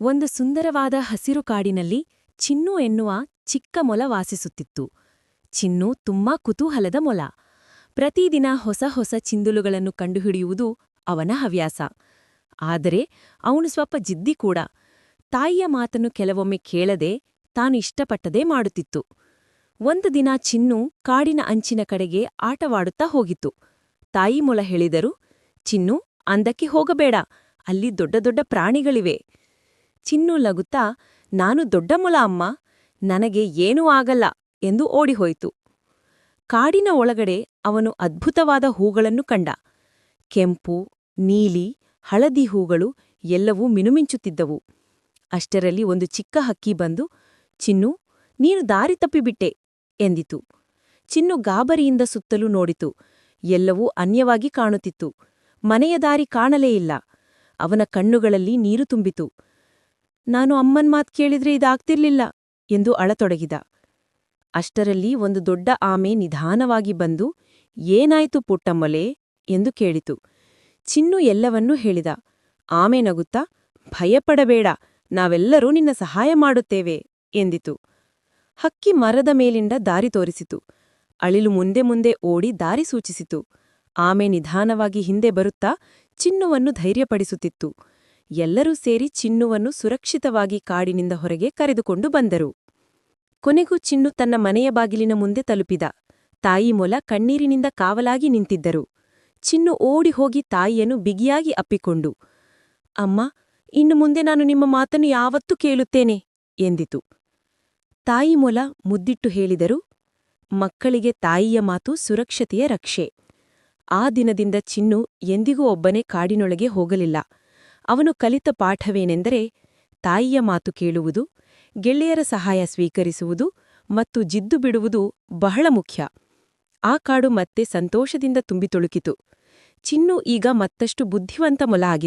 ಒಂದು ಸುಂದರವಾದ ಹಸಿರು ಕಾಡಿನಲ್ಲಿ ಚಿನ್ನು ಎನ್ನುವ ಚಿಕ್ಕ ಮೊಲ ವಾಸಿಸುತ್ತಿತ್ತು. ಚಿನ್ನು ತುಂಬಾ ಕುತೂಹಲದ ಮೊಲ. ಪ್ರತಿದಿನ ಹೊಸ ಹೊಸ ಚಿಂದುಲುಗಳನ್ನು ಕಂಡುಹಿಡಿಯುವುದು ಅವನ ಹವ್ಯಾಸ. ಆದರೆ ಅವನು ಸ್ವಲ್ಪ ಜಿದ್ದಿ ಕೂಡ. ತಾಯಿಯ ಮಾತನ್ನು ಕೆಲವೊಮ್ಮೆ ಕೇಳದೆ ತಾನು ಇಷ್ಟಪಟ್ಟದೇ ಮಾಡುತ್ತಿತ್ತು. ಒಂದು ದಿನ ಚಿನ್ನು ಕಾಡಿನ ಅಂಚಿನ ಕಡೆಗೆ ಆಟವಾಡುತ್ತಾ ಹೋಗಿತ್ತು. ತಾಯಿ ಮೊಲ ಹೇಳಿದರು, ಚಿನ್ನು, ಅಂದಕ್ಕೆ ಹೋಗಬೇಡ. ಅಲ್ಲಿ ದೊಡ್ಡ ದೊಡ್ಡ ಪ್ರಾಣಿಗಳಿವೆ. ಚಿನ್ನು ಲಗುತ್ತಾ, ನಾನು ದೊಡ್ಡ ಮೊಲ ಅಮ್ಮ, ನನಗೆ ಏನೂ ಆಗಲ್ಲ ಎಂದು ಓಡಿಹೋಯಿತು. ಕಾಡಿನ ಒಳಗಡೆ ಅವನು ಅದ್ಭುತವಾದ ಹೂಗಳನ್ನು ಕಂಡ. ಕೆಂಪು, ನೀಲಿ, ಹಳದಿ ಹೂಗಳು ಎಲ್ಲವೂ ಮಿನುಮಿಂಚುತ್ತಿದ್ದವು. ಅಷ್ಟರಲ್ಲಿ ಒಂದು ಚಿಕ್ಕ ಹಕ್ಕಿ ಬಂದು, ಚಿನ್ನು, ನೀನು ದಾರಿ ತಪ್ಪಿಬಿಟ್ಟೆ ಎಂದಿತು. ಚಿನ್ನು ಗಾಬರಿಯಿಂದ ಸುತ್ತಲೂ ನೋಡಿತು. ಎಲ್ಲವೂ ಅನ್ಯವಾಗಿ ಕಾಣುತ್ತಿತ್ತು. ಮನೆಯ ದಾರಿ ಕಾಣಲೇ ಇಲ್ಲ. ಅವನ ಕಣ್ಣುಗಳಲ್ಲಿ ನೀರು ತುಂಬಿತು. ನಾನು ಅಮ್ಮನ್ ಮಾತ್ ಕೇಳಿದ್ರೆ ಇದಾಗ್ತಿರ್ಲಿಲ್ಲ ಎಂದು ಅಳತೊಡಗಿದ. ಅಷ್ಟರಲ್ಲಿ ಒಂದು ದೊಡ್ಡ ಆಮೆ ನಿಧಾನವಾಗಿ ಬಂದು, ಏನಾಯ್ತು ಪುಟ್ಟಮ್ಮಲೆ? ಎಂದು ಕೇಳಿತು. ಚಿನ್ನು ಎಲ್ಲವನ್ನೂ ಹೇಳಿದ. ಆಮೆ ನಗುತ್ತಾ, ಭಯಪಡಬೇಡ, ನಾವೆಲ್ಲರೂ ನಿನ್ನ ಸಹಾಯ ಮಾಡುತ್ತೇವೆ ಎಂದಿತು. ಹಕ್ಕಿ ಮರದ ಮೇಲಿಂದ ದಾರಿ ತೋರಿಸಿತು. ಅಳಿಲು ಮುಂದೆ ಮುಂದೆ ಓಡಿ ದಾರಿ ಸೂಚಿಸಿತು. ಆಮೆ ನಿಧಾನವಾಗಿ ಹಿಂದೆ ಬರುತ್ತಾ, ಚಿನ್ನುವನ್ನು ಧೈರ್ಯಪಡಿಸುತ್ತಿತ್ತು. ಎಲ್ಲರೂ ಸೇರಿ ಚಿನ್ನುವನ್ನು ಸುರಕ್ಷಿತವಾಗಿ ಕಾಡಿನಿಂದ ಹೊರಗೆ ಕರೆದುಕೊಂಡು ಬಂದರು. ಕೊನೆಗೂ ಚಿನ್ನು ತನ್ನ ಮನೆಯ ಬಾಗಿಲಿನ ಮುಂದೆ ತಲುಪಿದ. ತಾಯಿ ಮೊಲ ಕಣ್ಣೀರಿನಿಂದ ಕಾವಲಾಗಿ ನಿಂತಿದ್ದರು. ಚಿನ್ನು ಓಡಿ ಹೋಗಿ ತಾಯಿಯನ್ನು ಬಿಗಿಯಾಗಿ ಅಪ್ಪಿಕೊಂಡು, ಅಮ್ಮ, ಇನ್ನು ಮುಂದೆ ನಾನು ನಿಮ್ಮ ಮಾತನ್ನು ಯಾವತ್ತೂ ಕೇಳುತ್ತೇನೆ, ಎಂದಿತು. ತಾಯಿ ಮೊಲ ಮುದ್ದಿಟ್ಟು ಹೇಳಿದರು, ಮಕ್ಕಳಿಗೆ ತಾಯಿಯ ಮಾತು ಸುರಕ್ಷತೆಯ ರಕ್ಷೆ. ಆ ದಿನದಿಂದ ಚಿನ್ನು ಎಂದಿಗೂ ಒಬ್ಬನೇ ಕಾಡಿನೊಳಗೆ ಹೋಗಲಿಲ್ಲ. ಅವನು ಕಲಿತ ಪಾಠವೇನೆಂದರೆ ತಾಯಿಯ ಮಾತು ಕೇಳುವುದು, ಗೆಳೆಯರ ಸಹಾಯ ಸ್ವೀಕರಿಸುವುದು ಮತ್ತು ಜಿದ್ದು ಬಿಡುವುದು ಬಹಳ ಮುಖ್ಯ. ಆ ಕಾಡು ಮತ್ತೆ ಸಂತೋಷದಿಂದ ತುಂಬಿ ತುಳುಕಿತು. ಚಿನ್ನು ಈಗ ಮತ್ತಷ್ಟು ಬುದ್ಧಿವಂತ ಮೊಲ ಆಗಿತ್ತು